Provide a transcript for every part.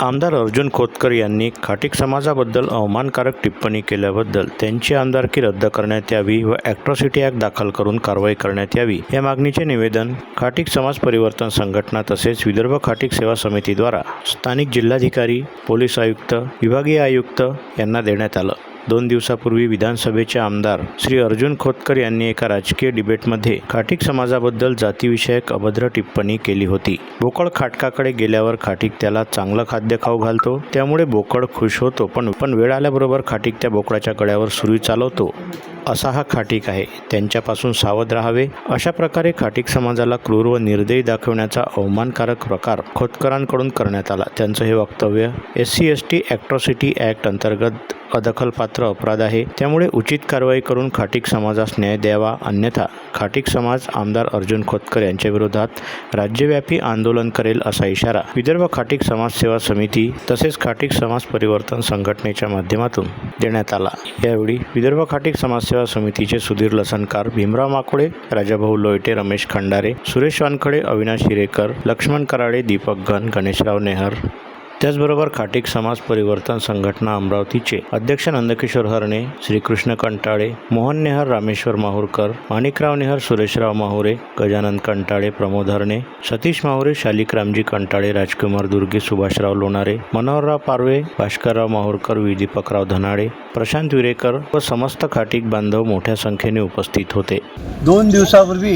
आमदार अर्जुन खोतकर यांनी खाटीक समाजाबद्दल अवमानकारक टिप्पणी केल्याबद्दल त्यांची आमदारकी रद्द करण्यात यावी व ॲक्ट्रॉसिटी ॲक्ट दाखल करून कारवाई करण्यात यावी या मागणीचे निवेदन खाटीक समाज परिवर्तन संघटना तसेच विदर्भ खाटीक सेवा समितीद्वारा स्थानिक जिल्हाधिकारी पोलीस आयुक्त विभागीय आयुक्त यांना देण्यात आलं. दोन दिवसापूर्वी विधानसभेचे आमदार श्री अर्जुन खोतकर यांनी एका राजकीय डिबेटमध्ये खाटीक समाजाबद्दल जातीविषयक अभद्र टिप्पणी केली होती. बोकड खाटकाकडे गेल्यावर खाटीक त्याला चांगलं खाद्य खाऊ घालतो. त्यामुळे बोकड खुश होतो पण पण वेळ आल्याबरोबर खाटीक त्या बोकडाच्या गळ्यावर सुरी चालवतो. असा हा खाटीक आहे. त्यांच्यापासून सावध राहावे. अशा प्रकारे खाटीक समाजाला क्रूर व निर्दयी दाखवण्याचा अवमानकारक प्रकार खोतकरांकडून करण्यात आला. त्यांचं हे वक्तव्य S C S T atrocity act अंतर्गत अदखलपात्र अपराध आहे. त्यामुळे उचित कारवाई करून खाटीक समाजास न्याय द्यावा. अन्यथा खाटीक समाज आमदार अर्जुन खोतकर यांच्या विरोधात राज्यव्यापी आंदोलन करेल असा इशारा विदर्भ खाटीक समाजसेवा समिती तसेच खाटीक समाज परिवर्तन संघटनेच्या माध्यमातून देण्यात आला. यावेळी विदर्भ खाटीक समाज समाजसेवा समितीचे सुधीर लसनकार भीमराव माकोडे राजाभाऊ लोयटे रमेश खंडारे सुरेश वानखडे अविनाश हिरेकर लक्ष्मण कराडे दीपक घन गणेशराव नेहर त्याचबरोबर खाटीक समाज परिवर्तन संघटना अमरावतीचे अध्यक्ष नंदकिशोर हरणे श्रीकृष्ण कंटाळे मोहन नेहर रामेश्वर माहूरकर माणिकराव नेहर सुरेशराव माहुरे गजानन कंटाळे प्रमोद हरणे सतीश माहुरे शालिक रामजी कंटाळे राजकुमार दुर्गे सुभाषराव लोणारे मनोहरराव पारवे भास्करराव माहूरकर वि दीपकराव धनाडे प्रशांत विरेकर व समस्त खाटीक बांधव मोठ्या संख्येने उपस्थित होते. दोन दिवसापूर्वी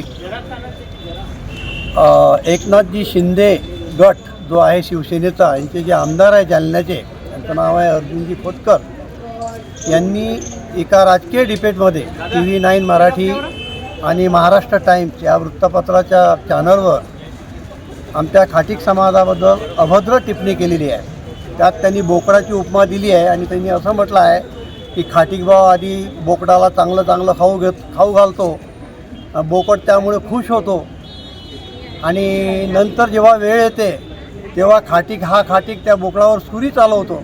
एकनाथजी शिंदे गट जो आहे शिवसेनेचा यांचे जे आमदार आहे जालन्याचे त्यांचं नाव आहे अर्जुनजी खोतकर. यांनी एका राजकीय डिबेटमध्ये टी व्ही नाईन मराठी आणि महाराष्ट्र टाईम्स या वृत्तपत्राच्या चॅनलवर आमच्या खाटीक समाजाबद्दल अभद्र टिप्पणी केलेली आहे. त्यात त्यांनी बोकडाची उपमा दिली आहे आणि त्यांनी असं म्हटलं आहे की खाटीक भाव आधी बोकडाला चांगलं चांगलं खाऊ घेत खाऊ घालतो. बोकड त्यामुळे खुश होतो. आणि नंतर जेव्हा वेळ येते तेव्हा खाटीक हा खाटीक त्या बोकडावर सुरी चालवतो.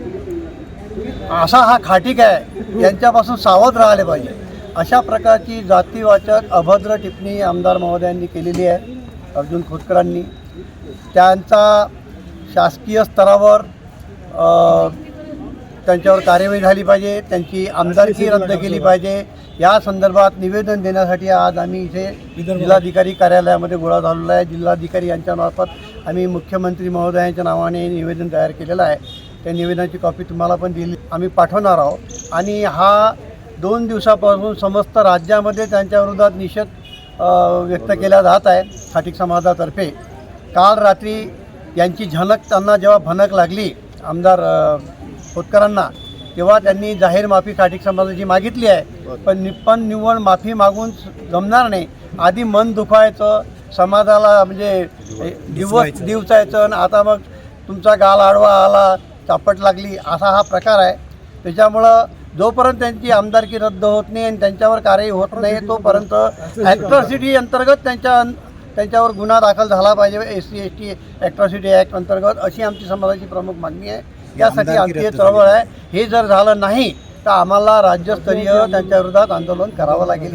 असा हा खाटीक आहे. यांच्यापासून सावध राहिले पाहिजे. अशा प्रकारची जातीवाचक अभद्र टिप्पणी आमदार महोदयांनी केलेली आहे. अर्जुन खोतकरांनी. त्यांचा शासकीय स्तरावर त्यांच्यावर कार्यवाही झाली पाहिजे. त्यांची आमदारकी रद्द केली पाहिजे. या संदर्भात निवेदन देण्यासाठी आज आम्ही इथे जिल्हाधिकारी कार्यालयामध्ये गोळा झालेला आहे. जिल्हाधिकारी यांच्यामार्फत आम्ही मुख्यमंत्री महोदयांच्या नावाने निवेदन तयार केलेलं आहे. त्या निवेदनाची कॉपी तुम्हाला पण दिली. आम्ही पाठवणार आहोत. आणि हा दोन दिवसापासून समस्त राज्यामध्ये त्यांच्या विरोधात निषेध व्यक्त केला जात आहे खाटीक समाजातर्फे. काल रात्री यांची झनक त्यांना जेव्हा भनक लागली आमदार खोतकरांना तेव्हा त्यांनी जाहीर माफी खाटिक समाजाची मागितली आहे. पण नि पण निव्वळ माफी मागून जमणार नाही. आधी मन दुखायचं समाजाला म्हणजे दिवस दिवसायचं आणि आता मग तुमचा गाल आडवा आला चापट लागली असा हा प्रकार आहे. त्याच्यामुळं जोपर्यंत त्यांची आमदारकी रद्द होत नाही आणि त्यांच्यावर कार्यही होत नाही तोपर्यंत ॲट्रॉसिटी अंतर्गत त्यांच्या त्यांच्यावर गुन्हा दाखल झाला पाहिजे. S C S T atrocity act अंतर्गत अशी आमची समाजाची प्रमुख मागणी आहे. यासाठी आमची चळवळ आहे. हे जर झालं नाही तर आम्हाला राज्यस्तरीय त्यांच्या विरोधात आंदोलन करावं लागेल.